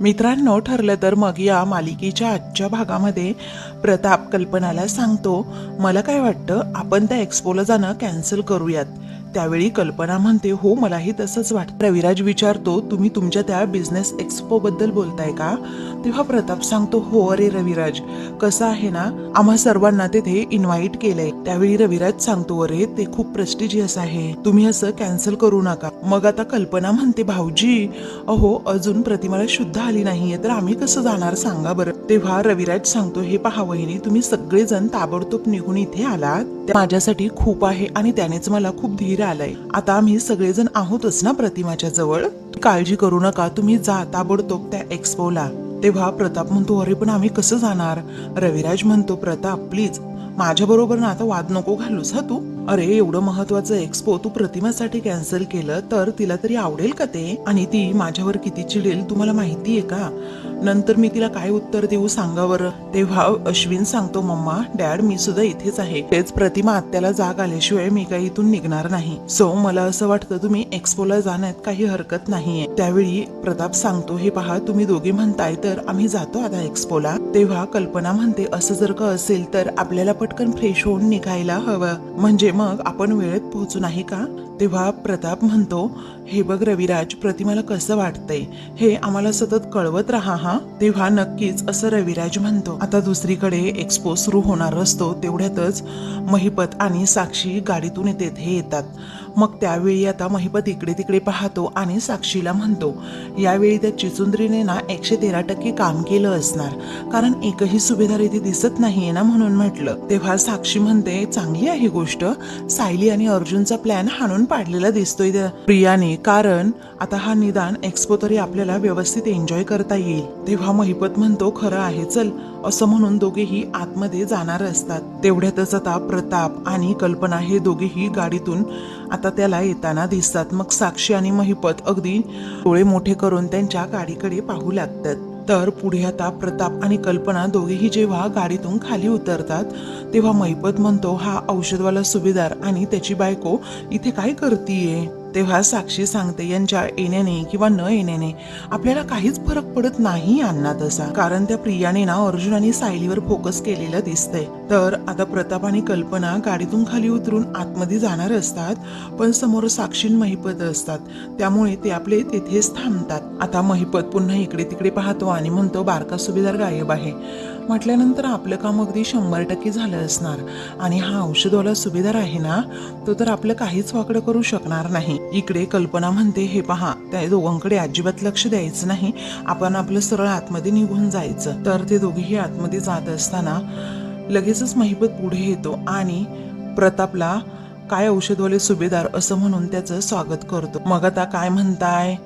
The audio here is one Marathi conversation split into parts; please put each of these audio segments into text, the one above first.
मित्रांनो ठरलं तर मग या मालिकेच्या आजच्या भागामध्ये प्रताप कल्पनाला सांगतो मला काय वाटतं आपण त्या एक्सपोला जाणं कॅन्सल करूयात. त्यावेळी कल्पना म्हणते हो मलाही तसंच वाटतं. रविराज विचारतो तुम्ही तुमच्या त्या बिझनेस एक्सपो बद्दल बोलताय का? तेव्हा प्रताप सांगतो हो अरे रविराज कसं आहे ना आम्हा सर्वांना तिथे इन्व्हाइट केलंय. त्यावेळी रविराज सांगतो अरे ते खूप प्रेस्टिजियस आहे तुम्ही असं कॅन्सल करू नका. मग आता कल्पना म्हणते भाऊजी अहो अजून प्रतिमाला शुद्ध आली नाहीये तर आम्ही कसं जाणार सांगा बरं. तेव्हा रविराज सांगतो हे पहा वहिनी तुम्ही सगळेजण ताबडतोब निघून इथे आलात. ते माझ्यासाठी खूप आहे आणि त्यानेच मला खूप धीर आलाय. आता आम्ही सगळेजण आहोतच ना प्रतिमाच्या जवळ? काळजी करू नका तुम्ही जा ताबडतोब त्या एक्सपोला. तेव्हा प्रताप म्हणतो अरे पण आम्ही कसं जाणार? रविराज म्हणतो प्रताप प्लीज माझ्या बरोबर ना आता वाद नको घालूस हा तू. अरे एवढं महत्वाचं एक्सपो तू प्रतिमासाठी कॅन्सल केलं तर तिला तरी आवडेल का ते? आणि ती माझ्यावर किती चिडेल तुम्हाला माहिती आहे का? नंतर मी तिला काय उत्तर देऊ सांगा बरं? तेव्हा अश्विन सांगतो मम्मा डॅड मी सुद्धा इथेच आहे. तेच प्रतिमा आत्याला जाग आल्याशिवाय मी काही इथून निघणार नाही. सो मला असं वाटतं तुम्ही एक्सपोला जाण्यात काही हरकत नाहीये. त्यावेळी प्रताप सांगतो हे पहा तुम्ही दोघे म्हणताय तर आम्ही जातो आता एक्सपोला तेव्हा कल्पना म्हणते असं जर का असेल तर आपल्याला पटकन फ्रेश होऊन निघायला हवं. म्हणजे मग आपण वेळेत पोहोचू नाही का? तेव्हा प्रताप म्हणतो हे बघ रविराज प्रतिमाला कसं वाटतंय? हे आम्हाला सतत कळवत राहा हा? तेव्हा नक्कीच असं रविराज म्हणतो. आता दुसरीकडे एक्सपो सुरू होणार असतो तेवढ्यातच महिपत आणि साक्षी गाडीतून येते हे येतात. मग त्यावेळी आता महिपत इकडे तिकडे पाहतो आणि साक्षीला म्हणतो यावेळी त्या चिचुंद्रीने ना एकशे तेरा टक्के काम केलं असणार. कारण एकही सुभेदार इथे दिसत नाहीये ना म्हणून म्हटलं. तेव्हा साक्षी म्हणते चांगली आहे गोष्ट. सायली आणि अर्जुनचा प्लॅन हाणून पाडलेला दिसतोय प्रियाने. कारण आता हा निदान एक्सपो तरी आपल्याला व्यवस्थित एन्जॉय करता येईल. तेव्हा महिपत म्हणतो खरं आहे चल असं म्हणून दोघेही आतमध्ये जाणार असतात. तेवढ्यातच आता प्रताप आणि कल्पना हे दोघेही गाडीतून आता त्याला येताना दिसतात. मग साक्षी आणि महिपत अगदी डोळे मोठे करून त्यांच्या गाडीकडे पाहू लागतात. तर पुढे आता प्रताप आणि कल्पना दोघेही जेव्हा गाडीतून खाली उतरतात तेव्हा मैपत म्हणतो हा औषधवाला सुभेदार आणि त्याची बायको इथे काय करतीये? तेव्हा साक्षी सांगते यांच्या येण्याने किंवा न येण्याने आपल्याला काहीच फरक पडत नाही अण्णा तसा. कारण त्या प्रियाने ना अर्जुन आणि सायलीवर फोकस केलेलं दिसतंय. तर आता प्रताप आणि कल्पना गाडीतून खाली उतरून आतमध्ये जाणार असतात पण समोर साक्षी महिपत असतात. त्यामुळे ते आपले तेथेच थांबतात. आता महिपत पुन्हा इकडे तिकडे पाहतो आणि म्हणतो बारका सुभेदार गायब आहे. म्हटल्यानंतर आपलं काम अगदी शंभर टक्के झालं असणार. आणि हा औषधवाला सुभेदार आहे ना तो तर आपलं काहीच वाकडं करू शकणार नाही. इकडे कल्पना म्हणते हे पहा त्या दोघांकडे अजिबात लक्ष द्यायचं नाही. आपण आपलं सरळ आतमध्ये निघून जायचं. तर ते दोघेही आतमध्ये जात असताना लगेचच महिपत पुढे येतो आणि प्रतापला काय औषधवाले सुभेदार असं म्हणून त्याचं स्वागत करतो. मग आता काय म्हणताय?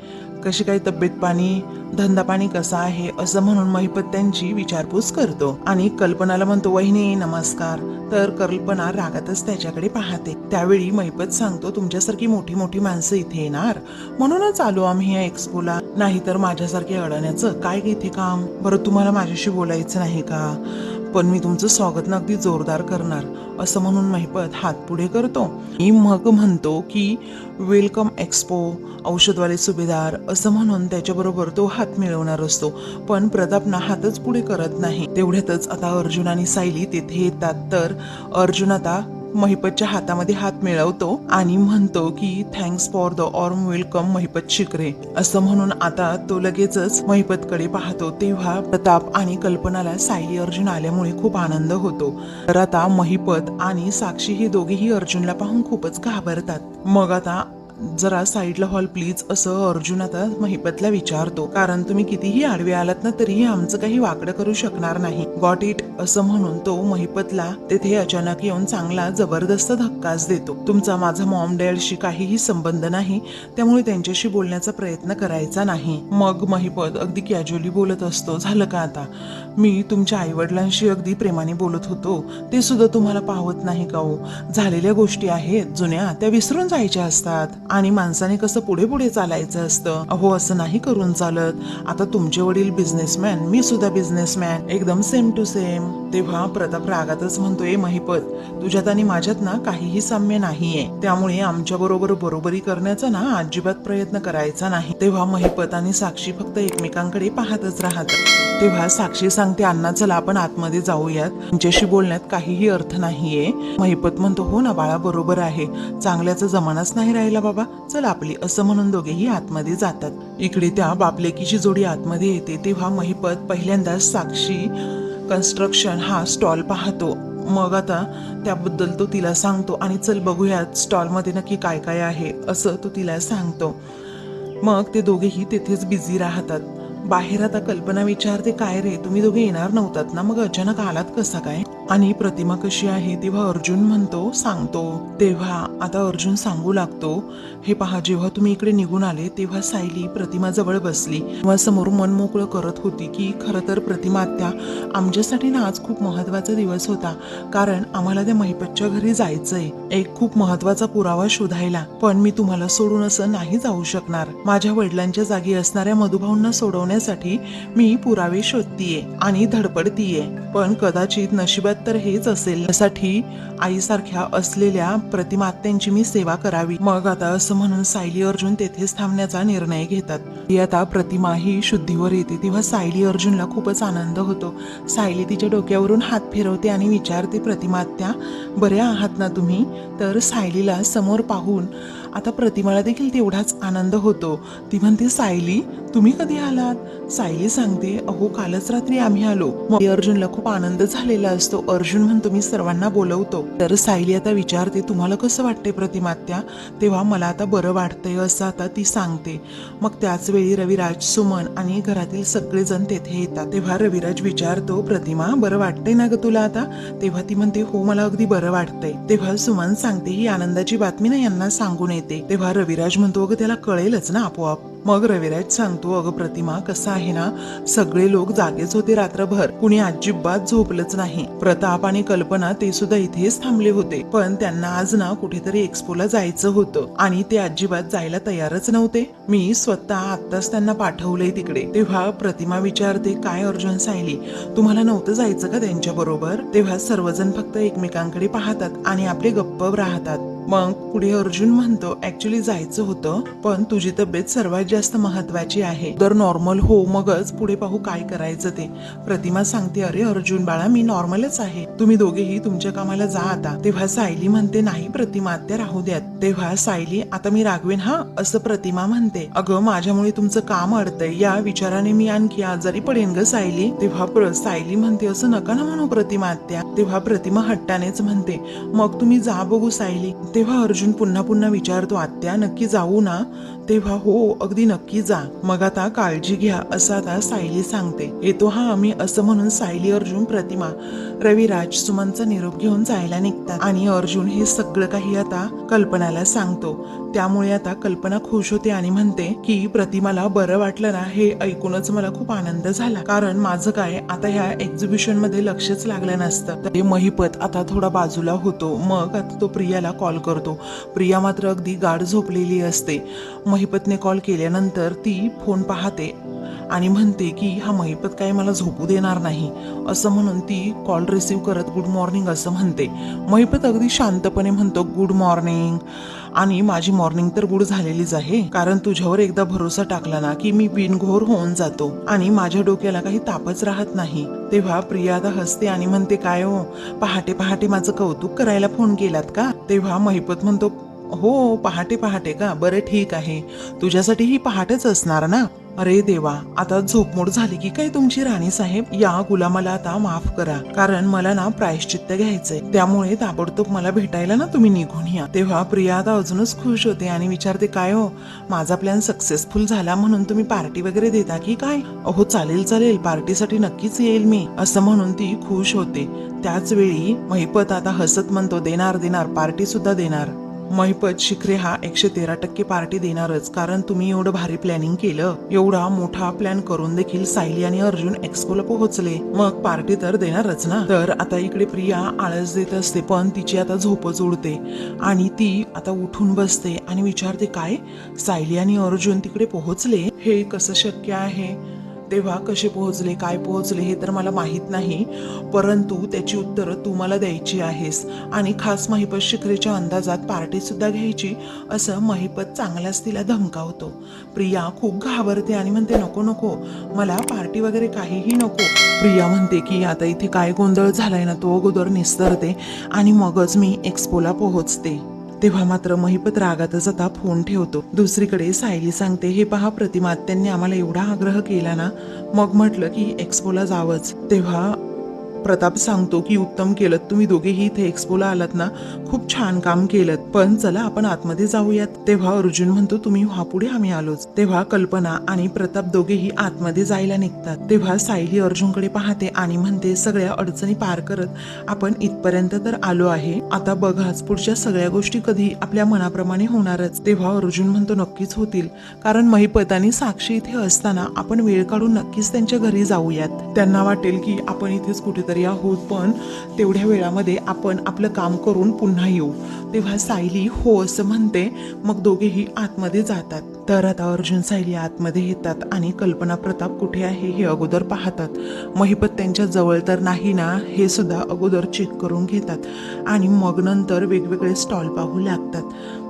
कशी काय तब्येत पाणी? धंदा पाणी कसा आहे? असं म्हणून महिपत त्यांची विचारपूस करतो. आणि कल्पनाला म्हणतो वहिनी नमस्कार. तर कल्पना रागातच त्याच्याकडे पाहते. त्यावेळी महिपत सांगतो तुमच्यासारखी मोठी मोठी माणसं इथे येणार. म्हणूनच आलो आम्ही या एक्सपोला. नाहीतर माझ्यासारखे अडण्याचं काय इथे काम? बरं तुम्हाला माझ्याशी बोलायचं नाही का? पण मी तुमचं स्वागत ना अगदी जोरदार करणार असं म्हणून महिपत हात पुढे करतो. मी मग म्हणतो की वेलकम एक्सपो औषधवाले सुभेदार असं म्हणून त्याच्याबरोबर तो हात मिळवणार असतो. पण प्रतापना हातच पुढे करत नाही. तेवढ्यातच आता अर्जुन आणि सायली तेथे येतात. तर अर्जुन आता महिपतच्या हातामध्ये हात मिळवतो आणि म्हणतो की थँक्स फॉर द ऑर्म वेलकम महिपत शिकरे. असं म्हणून आता तो लगेचच महिपतकडे पाहतो. तेव्हा प्रताप आणि कल्पनाला सायली अर्जुन आल्यामुळे खूप आनंद होतो. तर आता महिपत आणि साक्षी हे दोघेही अर्जुनला पाहून खूपच घाबरतात. मग आता जरा साईडला हॉल प्लीज. असं अर्जुन आता महिपतला विचारतो. कारण तुम्ही कितीही आडवे आलात ना तरीही आमचं काही वाकडं करू शकणार नाही. गॉट इट असं म्हणून तो महिपतला तेथे अचानक येऊन चांगला जबरदस्त धक्काच देतो. तुमचा माझा मॉम डॅडशी काहीही संबंध नाही त्यामुळे त्यांच्याशी बोलण्याचा प्रयत्न करायचा नाही. मग महिपत अगदी कॅज्युअली बोलत असतो झालं का आता? मी तुमच्या आईवडिलांशी अगदी प्रेमाने बोलत होतो. ते सुद्धा तुम्हाला पाहत नाही का हो? झालेल्या गोष्टी आहेत जुन्या त्या विसरून जायच्या असतात. आणि माणसाने कसं पुढे पुढे चालायचं असतं? अहो असं नाही करून चालत. आता तुमचे वडील बिझनेसमॅन मी सुद्धा बिझनेसमॅन एकदम सेम टू सेम तेव्हा प्रताप रागातच म्हणतोय महिपत तुझ्यात आणि माझ्यात ना काहीही साम्य नाहीये. त्यामुळे आमच्या बरोबर बरोबरी करण्याचा ना अजिबात प्रयत्न करायचा नाही. तेव्हा महिपत आणि साक्षी फक्त एकमेकांकडे पाहतच राहतात. तेव्हा साक्षी सांगते अण्णा चला आपण आतमध्ये जाऊयात. तुमच्याशी बोलण्यात काहीही अर्थ नाहीये. महिपत म्हणतो हो ना बाळा बरोबर आहे. चांगल्याचा जमानाच नाही राहिला बाबा. चल आपली असं म्हणून दोघेही आतमध्ये जातात. इकडे त्या बापलेकीची जोडी आतमध्ये येते तेव्हा महिपत पहिल्यांदाच साक्षी कन्स्ट्रक्शन हा स्टॉल पाहतो. मग आता त्याबद्दल तो तिला सांगतो आणि चल बघूयात स्टॉलमध्ये नक्की काय काय आहे असं तो तिला सांगतो. मग ते दोघेही तेथेच बिझी राहतात. बाहेर आता कल्पना विचारते काय रे तुम्ही दोघे येणार नव्हतात ना? मग अचानक आलात कसा काय? आणि प्रतिमा कशी आहे तेव्हा अर्जुन म्हणतो सांगतो. तेव्हा आता अर्जुन सांगू लागतो हे पहा जेव्हा तुम्ही इकडे निघून आले तेव्हा सायली प्रतिमा जवळ बसली. तेव्हा समोर मन मोकळं करत होती की खरं तर प्रतिमा आत्या आमच्यासाठी ना आज खूप महत्त्वाचा दिवस होता. कारण आम्हाला त्या महिपतच्या घरी जायचंय. एक खूप महत्त्वाचा पुरावा शोधायला. पण मी तुम्हाला सोडून असं नाही जाऊ शकणार. माझ्या वडिलांच्या जागी असणाऱ्या मधुभाऊंना जाण्यासाठी मी पुरावे शोधतीये आणि धडपडतीये. पण कदाचित नशिबात तर हेच असेल. यासाठी आईसारख्या असलेल्या प्रतिमात्यांची मी सेवा करावी. मग आता असं म्हणून सायली अर्जुन तेथेच थांबण्याचा निर्णय घेतात. ती आता प्रतिमा ही शुद्धीवर येते तेव्हा सायली अर्जुनला खूपच आनंद होतो. सायली तिच्या डोक्यावरून हात फिरवते आणि विचारते प्रतिमात्या बऱ्या आहात ना तुम्ही? तर सायलीला समोर पाहून आता प्रतिमाला देखील तेवढाच आनंद होतो. ती म्हणते सायली तुम्ही कधी आलात? सायली सांगते अहो कालच रात्री आम्ही आलो. मग अर्जुनला खूप आनंद झालेला असतो. अर्जुन म्हणतो मी सर्वांना बोलवतो. तर सायली आता विचारते तुम्हाला कसं वाटते प्रतिमात्या? तेव्हा मला आता बरं वाटतंय असं आता ती सांगते. मग त्याच वेळी रविराज सुमन आणि घरातील सगळेजण तेथे येतात. तेव्हा रविराज विचारतो प्रतिमा बरं वाटतंय ना ग तुला आता? तेव्हा ती म्हणते हो मला अगदी बरं वाटतंय. तेव्हा सुमन सांगते ही आनंदाची बातमी ना यांना सांगून येते. तेव्हा रविराज म्हणतो अगं त्याला कळेलच ना आपोआप. मग रविराज सांगतो अगं प्रतिमा कसं आहे ना? सगळे लोक जागेच होते रात्रभर. कुणी अजिबात झोपलंच नाही. प्रताप आणि कल्पना ते सुद्धा इथेच थांबले होते. पण त्यांना आज ना कुठेतरी एक्सपोला जायचं होतं. आणि ते अजिबात जायला तयारच नव्हते. मी स्वतः आत्ताच त्यांना पाठवलंय तिकडे. तेव्हा प्रतिमा विचारते काय अर्जुन सायली तुम्हाला नव्हतं जायचं का त्यांच्या बरोबर? तेव्हा सर्वजण फक्त एकमेकांकडे पाहतात आणि आपले गप्प राहतात. मग पुढे अर्जुन म्हणतो ऍक्च्युली जायचं होतं पण तुझी तब्येत सर्वात जास्त महत्वाची आहे. तर नॉर्मल हो मगच पुढे पाहू काय करायचं ते. प्रतिमा सांगते अरे अर्जुन बाळा मी नॉर्मलच आहे. तुम्ही दोघेही तुमच्या कामाला जा आता. तेव्हा सायली म्हणते नाही प्रतिमा त्या राहू द्यात. तेव्हा सायली आता मी रागवेन हा? असं प्रतिमा म्हणते. अगं माझ्यामुळे तुमचं काम अडतंय. या विचाराने मी आणखी आजारी पडेन ग सायली. तेव्हा प्र- सायली म्हणते असं नका ना म्हणू प्रतिमा आत्या. तेव्हा प्रतिमा हट्टानेच म्हणते मग तुम्ही जा बघू सायली. तेव्हा अर्जुन पुन्हा पुन्हा विचारतो आत्या नक्की जाऊ ना? तेव्हा हो अगदी नक्की जा. मग आता काळजी घ्या असं आता सायली सांगते. येतो हा आम्ही असं म्हणून सायली अर्जुन प्रतिमा रविराज सुमनचा निरोप घेऊन जायला निघतात. आणि अर्जुन हे सगळं काही आता कल्पनाला सांगतो. त्यामुळे आता कल्पना खुश होते आणि म्हणते की प्रतिमाला बरं वाटलं ना हे ऐकूनच मला खूप आनंद झाला. कारण माझं काय आता ह्या एक्झिबिशनमध्ये लक्षच लागलं नसतं. तर ते महिपत आता थोडा बाजूला होतो. मग आता तो प्रियाला कॉल करतो. प्रिया मात्र अगदी गाढ झोपलेली असते. महिपतने कॉल केल्यानंतर ती फोन पाहते आणि म्हणते की हा महिपत काय मला झोपू देणार नाही. असं म्हणून ती कॉल रिसीव्ह करत गुड मॉर्निंग असं म्हणते. महिपत अगदी शांतपणे म्हणतो गुड मॉर्निंग आणि माझी मॉर्निंग तर गुड झालेलीच आहे कारण तुझ्यावर एकदा भरोसा टाकला ना की मी बिनघोर होऊन जातो आणि माझ्या डोक्याला काही तापच राहत नाही. तेव्हा प्रिया आता हसते आणि म्हणते काय हो? पहाटे पहाटे माझं कौतुक करायला फोन केलात का? तेव्हा महिपत म्हणतो हो पहाटे पहाटे का? बरं ठीक आहे. तुझ्यासाठी ही पहाटेच असणार ना? अरे देवा आता झोपमोड झाली की काय तुमची राणी साहेब? या गुलामाला आता माफ करा. कारण मला ना प्रायश्चित्त घ्यायचंय. त्यामुळे ताबडतोब मला भेटायला ना तुम्ही निघून या. तेव्हा प्रिया आता अजूनच खुश होते आणि विचारते काय हो? माझा प्लॅन सक्सेसफुल झाला म्हणून तुम्ही पार्टी वगैरे देता की काय? अहो चालेल चालेल. पार्टीसाठी नक्कीच येईल मी. असं म्हणून ती खुश होते. त्याच वेळी महिपत आता हसत म्हणतो देणार देणार. पार्टी सुद्धा देणार. महिपत शिखरे हा एकशे तेरा टक्के पार्टी देणारच कारण तुम्ही एवढं भारी प्लॅनिंग केलं एवढा मोठा प्लॅन करून देखील सायली आणि अर्जुन एक्सपोला पोहोचले. मग पार्टी तर देणारच ना? तर आता इकडे प्रिया आळस देत असते पण तिची आता झोपच उडते. आणि ती आता उठून बसते आणि विचारते काय? सायली आणि अर्जुन तिकडे पोहोचले? हे कसं शक्य आहे? तेव्हा कसे पोहोचले काय पोहोचले हे तर मला माहीत नाही परंतु त्याची उत्तरं तू मला द्यायची आहेस. आणि खास महिपत शिखरेच्या अंदाजात पार्टीसुद्धा घ्यायची असं महिपत चांगलाच तिला धमकावतो. प्रिया खूप घाबरते आणि म्हणते नको नको मला पार्टी वगैरे काहीही नको. प्रिया म्हणते की आता इथे काय गोंधळ झालाय ना तो अगोदर निस्तरते आणि मगच मी एक्सपोला पोहोचते. तेव्हा मात्र महिपत रागातच आता फोन ठेवतो. दुसरीकडे सायली सांगते हे पहा प्रतिमा त्यांनी आम्हाला एवढा आग्रह केला ना? मग म्हटलं की एक्सपोला जावंच. तेव्हा प्रताप सांगतो की उत्तम केलं. तुम्ही दोघेही इथे एक्सपोला आलात ना? खूप छान काम केलं. पण चला आपण आतमध्ये जाऊयात. तेव्हा अर्जुन म्हणतो तुम्ही व्हापुढे आम्ही आलोच. तेव्हा कल्पना आणि प्रताप दोघेही आतमध्ये जायला निघतात. तेव्हा सायली अर्जुनकडे पाहते आणि म्हणते सगळ्या अडचणी पार करत आपण इथपर्यंत तर आलो आहे. आता बघाच पुढच्या सगळ्या गोष्टी कधी आपल्या मनाप्रमाणे होणारच. तेव्हा अर्जुन म्हणतो नक्कीच होतील. कारण महिपतानी साक्षी इथे असताना आपण वेळ काढून नक्कीच त्यांच्या घरी जाऊयात. त्यांना वाटेल की आपण इथेच कुठेतरी आहोत पण तेवढ्या वेळामध्ये आपण आपलं काम करून पुन्हा येऊ. तेव्हा सायली हो असं म्हणते. मग दोघेही आतमध्ये जातात. तर आता अर्जुन सायली आतमध्ये येतात आणि कल्पना प्रताप कुठे आहे हे अगोदर पाहतात. महिपत त्यांच्या जवळ तर नाही ना हे सुद्धा अगोदर चेक करून घेतात. आणि मग नंतर वेगवेगळे स्टॉल पाहू लागतात.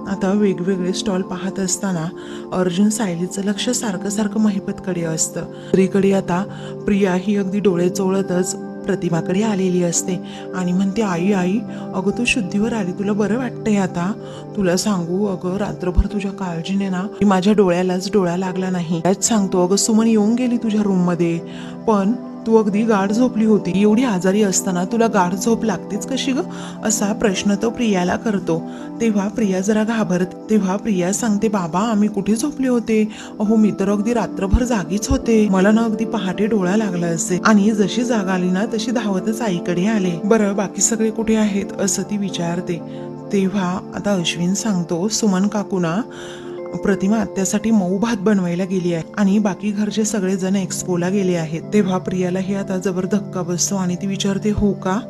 आता वेगवेगळे स्टॉल पाहत असताना अर्जुन सायलीचं लक्ष सारखं सारखं महिपतकडे असतं. स्त्रीकडे आता प्रिया ही अगदी डोळे चोळतच प्रतिभाकडे आलेली असते. आणि म्हणते आई आई अगं तू शुद्धीवर आली. तुला बरं वाटतंय आता? तुला सांगू अगं रात्रभर तुझ्या काळजीने ना माझ्या डोळ्यालाच डोळा लागला नाही. त्याच सांगतो अगं सुमन येऊन गेली तुझ्या रूममध्ये. पण तू अगदी गाढ झोपली होती एवढी आजारी असताना तुला गाढ झोप लागतेच कशी ग? असा प्रश्न तो प्रियाला करतो. तेव्हा प्रिया जरा घाबरत तेव्हा प्रिया सांगते बाबा आम्ही कुठे झोपले होते? अहो मी तर अगदी रात्रभर जागीच होते. मला ना अगदी पहाटे डोळा लागला असे. आणि जशी जाग आली ना तशी धावतच आईकडे आले. बरं बाकी सगळे कुठे आहेत? असं ती विचारते. तेव्हा आता अश्विन सांगतो सुमन काकूना प्रतिमा त्यासाठी मऊ भात बनवायला गेली आहे. आणि बाकी घरचे सगळेजण एक्सपोला गेले आहेत. तेव्हा प्रियाला हे आता जबर धक्का बसतो आणि ती विचारते हो का?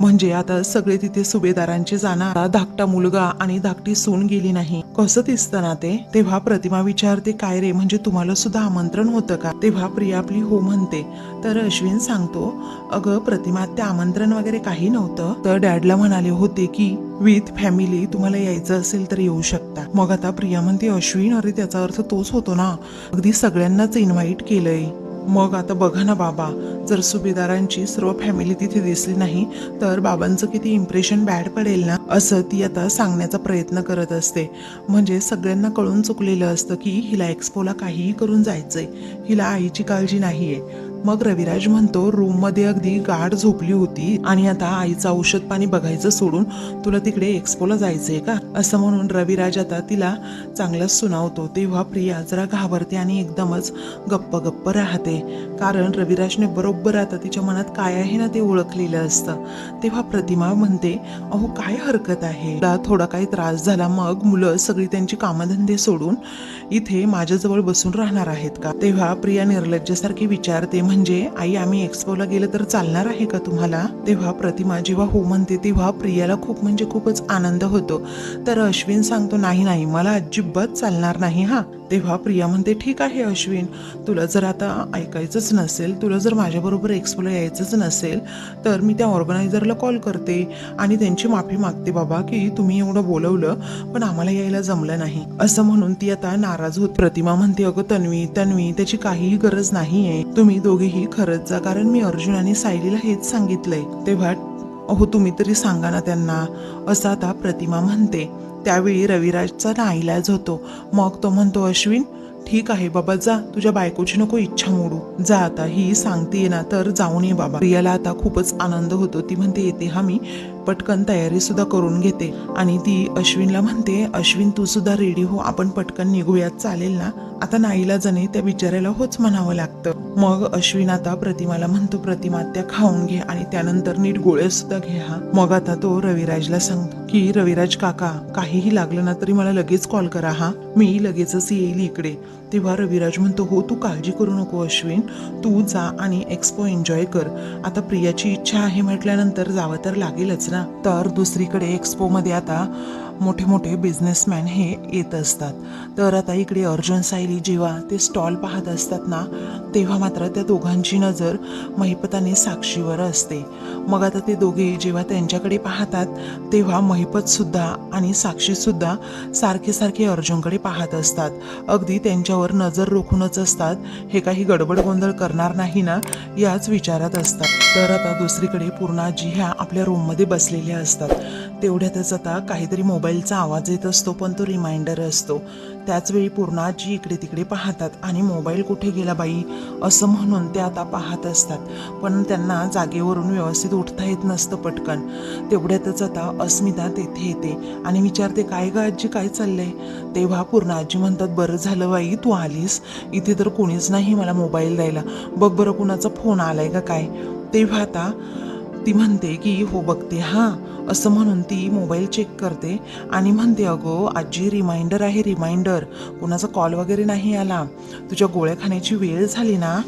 म्हणजे आता सगळे तिथे सुभेदारांचे जाणार. धाकटा मुलगा आणि धाकटी सून गेली नाही. कसं दिसतं ना ते? तेव्हा प्रतिमा विचारते काय रे? म्हणजे तुम्हाला सुद्धा आमंत्रण होतं का? तेव्हा प्रिया आपली हो म्हणते. तर अश्विन सांगतो अगं प्रतिमा ते आमंत्रण वगैरे काही नव्हतं. तर डॅडला म्हणाले होते की विथ फॅमिली तुम्हाला यायचं असेल तर येऊ शकता. मग आता प्रिया म्हणते अश्विन अरे त्याचा अर्थ तोच होतो ना. अगदी सगळ्यांनाच इन्व्हाइट केलंय. मग आता बघा ना बाबा जर सुभेदारांची सर्व फॅमिली तिथे दिसली नाही तर बाबांचं किती इम्प्रेशन बॅड पडेल ना? असं ती आता सांगण्याचा प्रयत्न करत असते. म्हणजे सगळ्यांना कळून चुकलेलं असतं की हिला एक्सपोला काहीही करून जायचंय. हिला आईची काळजी नाहीये. मग रविराज म्हणतो रूममध्ये अगदी गाढ झोपली होती आणि आता आईचं औषध पाणी बघायचं सोडून तुला तिकडे एक्सपोला जायचंय का? असं म्हणून रविराज आता तिला चांगलंच सुनावतो. तेव्हा प्रिया जरा घाबरते आणि एकदमच गप्प गप्प राहते. कारण रविराजने बरोबर आता तिच्या मनात काय आहे ना ते ओळखलेलं असतं. तेव्हा प्रतिमा म्हणते अहो काय हरकत आहे? थोडा काही त्रास झाला मग मुलं सगळी त्यांची कामधंदे सोडून इथे माझ्याजवळ बसून राहणार आहेत का? तेव्हा प्रिया निर्लज्जसारखी विचारते म्हणजे आई आम्ही एक्सपोला गेलं तर चालणार आहे का तुम्हाला? तेव्हा प्रतिमा जेव्हा हो म्हणते तेव्हा प्रियाला खूप म्हणजे खूपच आनंद होतो. तर अश्विन सांगतो नाही नाही मला अजिबात चालणार नाही हा. तेव्हा प्रिया म्हणते ठीक आहे अश्विन तुला जर आता ऐकायचंच नसेल तुला जर माझ्याबरोबर एक्सपोला यायचंच नसेल तर मी त्या ऑर्गनायझरला कॉल करते आणि त्यांची माफी मागते बाबा की तुम्ही एवढं बोलवलं पण आम्हाला यायला जमलं नाही. असं म्हणून ती आता नाराज होत. प्रतिमा म्हणते अगं तन्वी तन्वी त्याची काहीही गरज नाहीये. तुम्ही दोघेही खरंच जा कारण मी अर्जुन आणि सायलीला हेच सांगितलंय. तेव्हा अहो तुम्ही तरी सांगा ना त्यांना असं आता प्रतिमा म्हणते. त्यावेळी रविराजचा नाईलाज होतो. मग तो म्हणतो अश्विन ठीक आहे बाबा जा. तुझ्या बायकोची नको इच्छा मोडू. जा आता. ही सांगते ना तर जाऊन ये बाबा. प्रियाला आता खूपच आनंद होतो. ती म्हणते येते हा मी. पटकन तयारी सुद्धा करून घेते. आणि ती अश्विनला म्हणते अश्विन तू सुद्धा रेडी हो आपण पटकन निघूयात चालेल ना? आता नाईला जणे त्या बिचाऱ्याला होच म्हणावं लागतं. मग अश्विन आता प्रतिमाला म्हणतो प्रतिमा त्या खाऊन घे आणि त्यानंतर नीट गोळे सुद्धा घे हा. मग आता तो रविराजला सांगतो की रविराज काका काहीही लागलं ना तरी मला लगेच कॉल करा हा. मी लगेचच येईल इकडे. तेव्हा रविराज म्हणतो हो तू काळजी करू नको अश्विन. तू जा आणि एक्सपो एन्जॉय कर. आता प्रियाची इच्छा आहे म्हटल्यानंतर जावं तर लागेलच ना. तर दुसरीकडे एक्सपोमध्ये आता मोठे मोठे बिझनेसमॅन हे येत असतात. तर आता इकडे अर्जुन सायली जेव्हा ते स्टॉल पाहत असतात ना तेव्हा मात्र त्या दोघांची नजर महिपताने साक्षीवर असते. मग आता ते दोघे जेव्हा त्यांच्याकडे पाहतात तेव्हा महिपतसुद्धा आणि साक्षीसुद्धा सारखे सारखे अर्जुनकडे पाहत असतात. अगदी त्यांच्यावर नजर रोखूनच असतात. हे काही गडबड गोंधळ करणार नाही ना याच विचारात असतात. तर आता दुसरीकडे पूर्णाजी ह्या आपल्या रूममध्ये बसलेल्या असतात. तेवढ्यातच आता काहीतरी मोबाईलचा आवाज येत असतो पण तो रिमाइंडर असतो. त्याचवेळी पूर्णाजी इकडे तिकडे पाहतात आणि मोबाईल कुठे गेला बाई? असं म्हणून ते आता पाहत असतात. पण त्यांना जागेवरून व्यवस्थित उठता येत नसतं पटकन. तेवढ्यातच आता अस्मिता तेथे येते आणि विचारते काय ग आजी काय चाललंय? तेव्हा पूर्ण आजी म्हणतात बरं झालं बाई तू आलीस? इथे तर कोणीच नाही मला मोबाईल द्यायला. बघ बरं कुणाचा फोन आलाय का काय? तेव्हा आता ती म्हणते की हो बघते. हां असं म्हणून ती मोबाईल चेक करते आणि म्हणते अगो आजी रिमाइंडर आहे रिमाइंडर कुणाचा कॉल वगैरे नाही आला. तुझ्या गोळ्या खाण्याची वेळ झाली ना?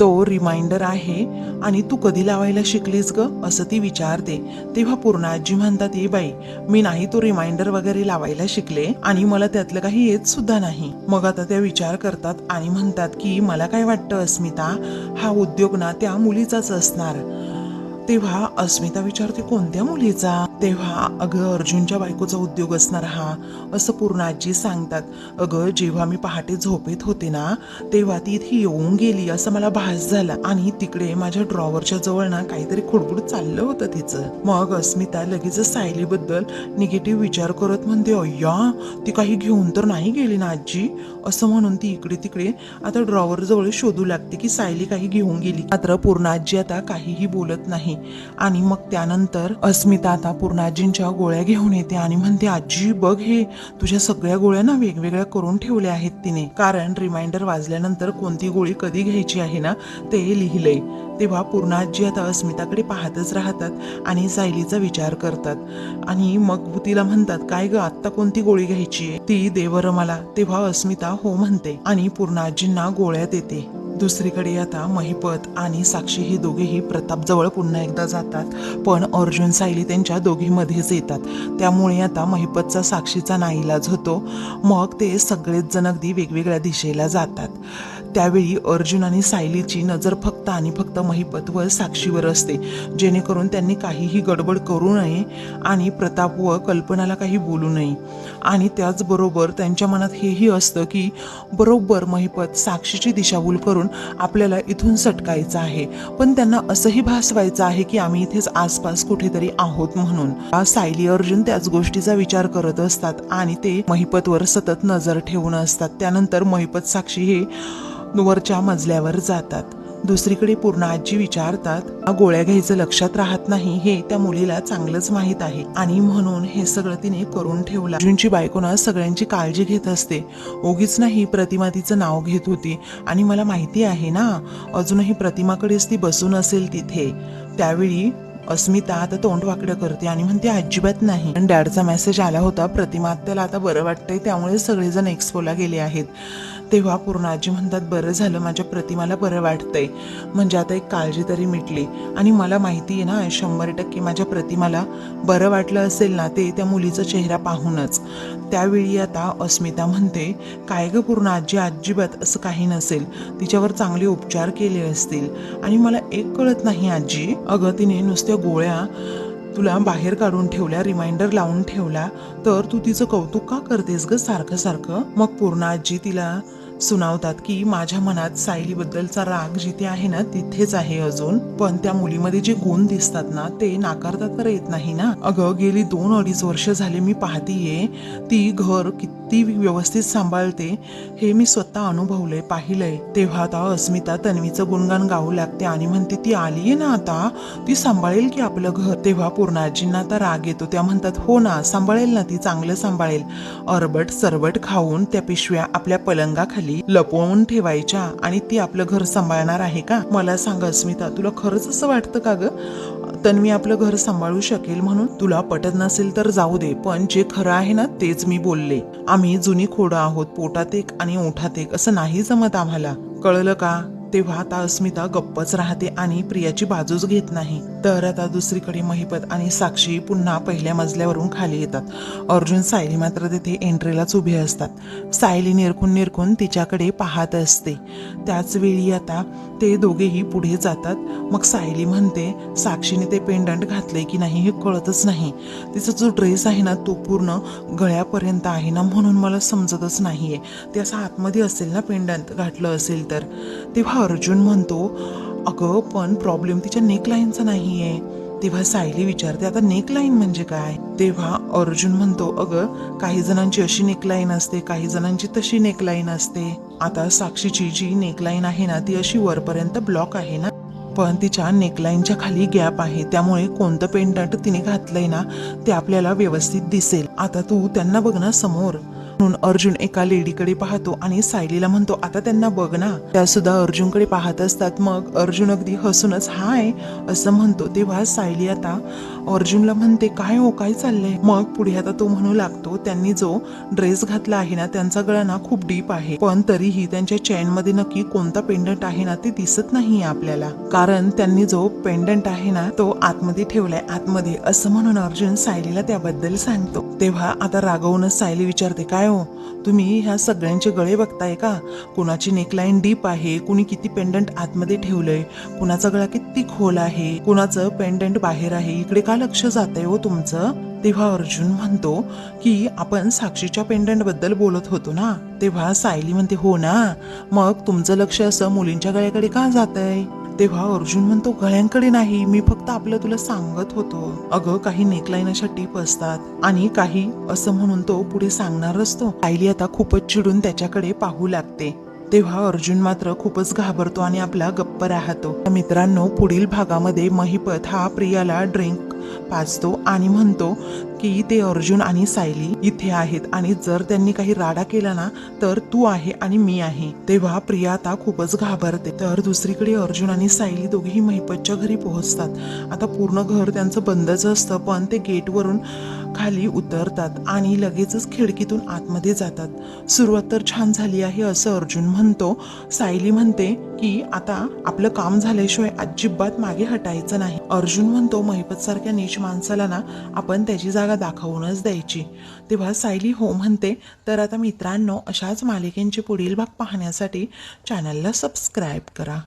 तो रिमाइंडर आहे. आणि तू कधी लावायला शिकलीस ग? असं ती विचारते. तेव्हा पूर्ण आजी म्हणतात ये बाई मी नाही तो रिमाइंडर वगैरे लावायला शिकले आणि मला त्यातलं काही येत सुद्धा नाही. मग आता त्या विचार करतात आणि म्हणतात की मला काय वाटतं अस्मिता? हा उद्योग ना त्या मुलीचाच असणार. तेव्हा अस्मिता विचारते कोणत्या मुलीचा? तेव्हा अगं अर्जुनच्या बायकोचा उद्योग असणार हा असं पूर्णाजी सांगतात. अगं जेव्हा मी पहाटे झोपेत होते ना तेव्हा ती इथे येऊन गेली असं मला भास झाला. आणि तिकडे माझ्या ड्रॉवरच्या जवळ ना काहीतरी खुडबुड चाललं होतं तिचं. मग अस्मिता लगेच सायलीबद्दल निगेटिव्ह विचार करत म्हणते अय्या ती काही घेऊन तर नाही गेली ना आजी? असं म्हणून ती इकडे तिकडे आता ड्रॉवर जवळ शोधू लागते की सायली काही घेऊन गेली. मात्र पूर्णाजी आता काहीही बोलत नाही. आणि मग त्यानंतर अस्मिता आता पूर्णाजींच्या गोळ्या घेऊन येते आणि म्हणते आजी बघ हे तुझ्या सगळ्या गोळ्या ना वेगवेगळ्या करून ठेवल्या आहेत तिने. कारण रिमाइंडर वाजल्यानंतर कोणती गोळी कधी घ्यायची आहे ना ते लिहिलंय. तेव्हा पूर्णाजी आता अस्मिताकडे पाहतच राहतात आणि सायलीचा विचार करतात. आणि मग तिला म्हणतात काय ग आत्ता कोणती गोळी घ्यायची आहे? ती देवर मला. तेव्हा अस्मिता हो म्हणते आणि पूर्णाजींना गोळ्या देते. दुसरीकडे आता महिपत आणि साक्षी हे दोघेही प्रतापजवळ पुन्हा एकदा जातात. पण अर्जुन सायली त्यांच्या दोघीमध्येच येतात. त्यामुळे आता महिपतचा साक्षीचा नाईलाज होतो. मग ते सगळेच जण अगदी वेगवेगळ्या दिशेला जातात. त्यावेळी अर्जुन आणि सायलीची नजर फक्त आणि फक्त महिपत व साक्षीवर असते. जेणेकरून त्यांनी काहीही गडबड करू नये आणि प्रताप व कल्पनाला काही बोलू नये. आणि त्याचबरोबर त्यांच्या मनात हेही असतं की बरोबर महिपत साक्षीची दिशाभूल करून आपल्याला इथून सटकायचं आहे. पण त्यांना असंही भासवायचं आहे की आम्ही इथेच आसपास कुठेतरी आहोत म्हणून. सायली अर्जुन त्याच गोष्टीचा विचार करत असतात आणि ते महिपतवर सतत नजर ठेवून असतात. त्यानंतर महिपत साक्षी हे वरच्या मजल्यावर जातात. दुसरीकडे पूर्ण आजी विचारतात गोळ्या घ्यायचं लक्षात राहत नाही हे त्या मुलीला चांगलंच माहीत आहे. आणि म्हणून हे सगळं तिने करून ठेवलं. अर्जुनची बायकोना सगळ्यांची काळजी घेत असते. ओगीच नाही प्रतिमा तिचं नाव घेत होती. आणि मला माहिती आहे ना अजूनही प्रतिमाकडेच ती बसून असेल तिथे. त्यावेळी अस्मिता आता तोंड वाकडं करते आणि म्हणते अजिबात नाही. पण डॅडचा मेसेज आला होता प्रतिमा त्याला आता बरं वाटतंय त्यामुळे सगळेजण एक्सपोला गेले आहेत. तेव्हा पूर्ण आजी म्हणतात बरं झालं माझ्या प्रतिमाला बरं वाटतंय. म्हणजे आता एक काळजी तरी मिटली. आणि मला माहिती आहे ना शंभर टक्के माझ्या प्रतिमाला बरं वाटलं असेल ना ते त्या मुलीचा चेहरा पाहूनच. त्यावेळी आता अस्मिता म्हणते काय गं पूर्ण आजी अजिबात असं काही नसेल. तिच्यावर चांगले उपचार केले असतील. आणि मला एक कळत नाही आजी. अगं तिने नुसत्या गोळ्या तुला बाहेर काढून ठेवल्या रिमाइंडर लावून ठेवला तर तू तिचं कौतुक का करतेस ग सारखं सारखं? मग पूर्ण आजी तिला सुनावतात की माझ्या मनात सायलीबद्दलचा राग जिथे आहे ना तिथेच आहे अजून. पण त्या मुलीमध्ये जे गुण दिसतात ना ते नाकारता तर येत नाही ना. अगं गेली दोन अडीच वर्ष झाले मी पाहतीये. ती घर किती व्यवस्थित सांभाळते हे मी स्वतः अनुभवलंय पाहिलंय. तेव्हा आता अस्मिता तन्वीचं गुणगान गाऊ लागते आणि म्हणते ती आलीये ना आता? ती सांभाळेल की आपलं घर? तेव्हा पूर्णाजींना आता राग येतो. त्या म्हणतात हो ना सांभाळेल ना ती चांगलं सांभाळेल. अरबट सरबट खाऊन त्या पिशव्या आपल्या पलंगाखाली लपवून ठेवायच्या आणि ती आपलं घर सांभाळणार आहे का? मला सांग अस्मिता तुला खरंच असं वाटतं का ग? तन्वी आपलं घर सांभाळू शकेल म्हणून? तुला पटत नसेल तर जाऊ दे पण जे खरं आहे ना तेच मी बोलले. आम्ही जुनी खोडं आहोत पोटात एक आणि ओठात एक असं नाही जमत आम्हाला. कळलं का? तेव्हा आता अस्मिता गप्पच राहते आणि प्रियाची बाजूच घेत नाही. तर आता दुसरीकडे महिपत आणि साक्षी पुन्हा पहिल्या मजल्यावरून खाली येतात. अर्जुन सायली मात्र तिथे एंट्रीलाच उभे असतात. सायली निरखून निरखून तिच्याकडे पाहत असते. त्याच वेळी आता ते दोघेही पुढे जातात. मग सायली म्हणते साक्षीने ते पेंडंट घातले की नाही हे कळतच नाही. तिचा जो ड्रेस आहे ना तो पूर्ण गळ्यापर्यंत आहे ना म्हणून मला समजतच नाहीये. ते असं आतमध्ये असेल ना पेंडंट घातलं असेल तर. तेव्हा अर्जुन म्हणतो अगं पण प्रॉब्लेम तिच्या नेकलाईनचा नाहीये. तेव्हा सायली विचारते आता नेकलाईन म्हणजे काय? तेव्हा अर्जुन म्हणतो अगं काही जणांची अशी नेकलाईन असते काही जणांची तशी नेकलाईन असते. आता साक्षीची जी नेकलाईन आहे ना ती अशी वरपर्यंत ब्लॉक आहे ना. पण तिच्या नेकलाईनच्या खाली गॅप आहे त्यामुळे कोणतं पेंडंट तिने घातलंय ना ते आपल्याला व्यवस्थित दिसेल. आता तू त्यांना बघ ना समोर. म्हणून अर्जुन एका लेडीकडे पाहतो आणि सायलीला म्हणतो आता त्यांना बघ ना. त्या सुद्धा अर्जुनकडे पाहत असतात. मग अर्जुन अगदी हसूनच हाय असं म्हणतो. तेव्हा सायली आता अर्जुनला म्हणते काय हो काय चाललंय? मग पुढे आता तो म्हणू लागतो त्यांनी जो ड्रेस घातला आहे ना त्यांचा गळा ना खूप डीप आहे. पण तरीही त्यांच्या चेन मध्ये नक्की कोणता पेंडंट आहे ना ते दिसत नाहीये आपल्याला. कारण त्यांनी जो पेंडंट आहे ना तो आतमध्ये ठेवलाय आतमध्ये. असं म्हणून अर्जुन सायलीला त्याबद्दल सांगतो. तेव्हा आता रागवूनच सायली विचारते काय हो तुम्ही ह्या सगळ्यांचे गळे बघताय का? कुणाची नेकलाईन डीप आहे कुणी किती पेंडंट आतमध्ये ठेवलंय कुणाचा गळा किती खोल आहे कुणाचं पेंडंट बाहेर आहे इकडे का लक्ष जातंय हो तुमचं? तेव्हा अर्जुन म्हणतो की आपण साक्षीच्या पेंडंटबद्दल बोलत होतो ना तेव्हा सायली म्हणते हो ना मग तुमचं लक्ष असं मुलींच्या गळ्याकडे का जातंय? तेव्हा अर्जुन म्हणतो गळ्यांकडे नाही मी फक्त आपलं तुला सांगत होतो. अगं काही नेकलाईन अशा टीप असतात आणि काही असं म्हणून तो पुढे सांगणार असतो. आईली आता खूपच चिडून त्याच्याकडे पाहू लागते. तेव्हा अर्जुन मात्र खूपच घाबरतो आणि आपला गप्प राहतो. मित्रांनो पुढील भागामध्ये महिपत हा प्रियाला ड्रिंक पाजतो आणि म्हणतो की ते अर्जुन आणि सायली इथे आहेत. आणि जर त्यांनी काही राडा केला ना तर तू आहे आणि मी आहे. तेव्हा प्रिया आता खूपच घाबरते. तर दुसरीकडे अर्जुन आणि सायली दोघेही महिपतच्या घरी पोहोचतात. आता पूर्ण घर त्यांचं बंदच असतं पण ते गेटवरून खाली उतरतात आणि लगेचच खिडकीतून आतमध्ये जातात. सुरुवात तर छान झाली आहे असं अर्जुन म्हणतो. सायली म्हणते की आता आपलं काम झाल्याशिवाय अजिबात मागे हटायचं नाही. अर्जुन म्हणतो महिपत सारख्या नीच माणसाला ना आपण त्याची जागा दाखवूनच द्यायची. तेव्हा सायली हो म्हणते तर आता मित्रांनो अशाच मालिकेंचे पुढील भाग पाहण्यासाठी चॅनलला सबस्क्राईब करा.